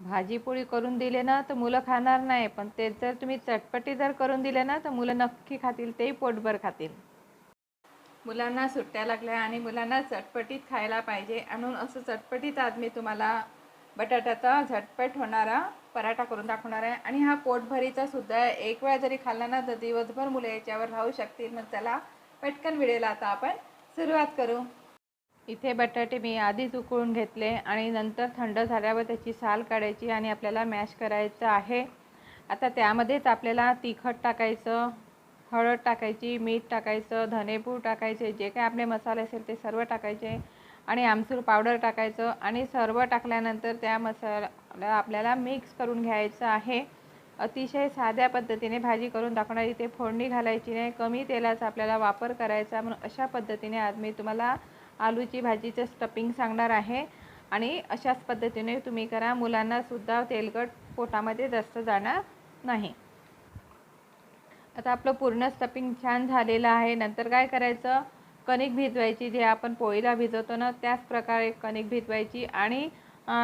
भाजीपोळी करून दिले ना तर मुलं खाणार नाही. पण ते जर तुम्ही चटपटी जर करून दिले ना तर मुलं नक्की खातील तेही पोटभर खातील. मुलांना सुट्ट्या लागल्या आणि मुलांना चटपटीत खायला पाहिजे. म्हणून असं चटपटीत आज मी तुम्हाला बटाट्याचा झटपट होणारा पराठा करून दाखवणार आहे. आणि हा पोटभरीचा सुद्धा एक वेळा जरी खाल्ला ना तर दिवसभर मुलं याच्यावर राहू शकतील. मग चला पटकन व्हिडिओला आता आपण सुरुवात करू. इथे बटाटे मी आधीच उकळून घेतले आणि नंतर थंड झाल्यावर त्याची साल काढायची आणि आपल्याला मॅश करायचं आहे. आता त्यामध्येच आपल्याला तिखट टाकायचं हळद टाकायची मीठ टाकायचं धनेपूड टाकायचे जे काही आपले मसाले असेल ते सर्व टाकायचे आणि आमसूर पावडर टाकायचं आणि सर्व टाकल्यानंतर त्या मसाला आपल्याला मिक्स करून घ्यायचं आहे. अतिशय साध्या पद्धतीने भाजी करून दाखवणार इथे फोडणी घालायची नाही. कमी तेलाचा आपल्याला वापर करायचा म्हणून अशा पद्धतीने आज मी तुम्हाला आलूची भाजीचं स्टफिंग सांगणार आहे. आणि अशाच पद्धतीने तुम्ही करा मुलांनासुद्धा तेलकट पोटामध्ये जास्त जाणार नाही. आता आपलं पूर्ण स्टफिंग छान झालेलं आहे. नंतर काय करायचं? कणिक भिजवायची जे आपण पोळीला भिजवतो ना त्याच प्रकारे कणिक भिजवायची आणि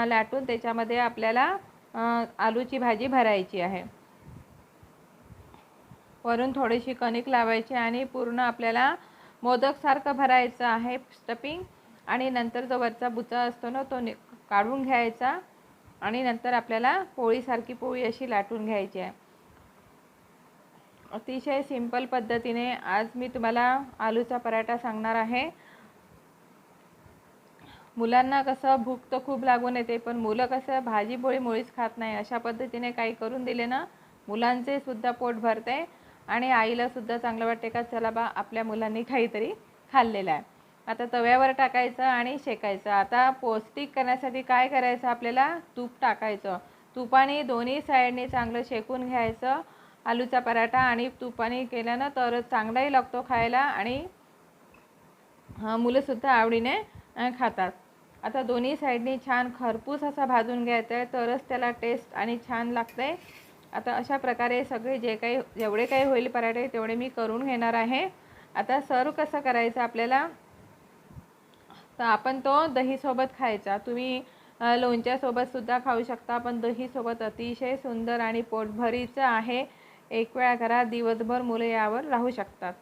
लाटून त्याच्यामध्ये आपल्याला आलूची भाजी भरायची आहे. वरून थोडीशी कणिक लावायची आणि पूर्ण आपल्याला मोदकसारखं भरायचं आहे स्टपिंग आणि नंतर जो वरचा बुचा असतो ना तो नि काढून घ्यायचा. आणि नंतर आपल्याला पोळीसारखी पोळी अशी लाटून घ्यायची आहे. अतिशय सिंपल पद्धतीने आज मी तुम्हाला आलूचा पराठा सांगणार आहे. मुलांना कसं भूक तर खूप लागून येते पण मुलं कसं भाजी पोळी मुळीच खात नाही. अशा पद्धतीने काही करून दिले ना मुलांचे सुद्धा पोट भरते. आणि आईला सुद्धा चांगलं वाटते का चला बा आपल्या मुलांनी काहीतरी खाल्लेलं आहे. आता तव्यावर टाकायचं आणि शेकायचं. आता पौष्टिक करण्यासाठी काय करायचं आपल्याला? तूप टाकायचं. तुपाने दोन्ही साईडने चांगलं शेकून घ्यायचं. आलूचा पराठा आणि तुपाने केल्यानं तर चांगलाही लागतो खायला आणि मुलंसुद्धा आवडीने खातात. आता दोन्ही साईडनी छान खरपूस असा भाजून घ्यायचा आहे तरच त्याला टेस्ट आणि छान लागते आता अशा प्रकारे सगळे जे काही जेवढे काही होईल पराठे तेवढे मी करून घेणार आहे. आता सर्व कसं करायचं आपल्याला? तर आपण तो दहीसोबत खायचा. तुम्ही लोणच्यासोबतसुद्धा खाऊ शकता पण दहीसोबत अतिशय सुंदर आणि पोटभरीचं आहे. एक वेळा करा दिवसभर मुलं यावर राहू शकतात.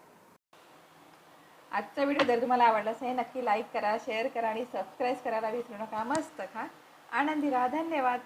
आजचा व्हिडिओ जर तुम्हाला आवडला असेल नक्की लाईक करा शेअर करा आणि सबस्क्राईब करायला विसरू नका. मस्त खा. आनंदी राहा. धन्यवाद.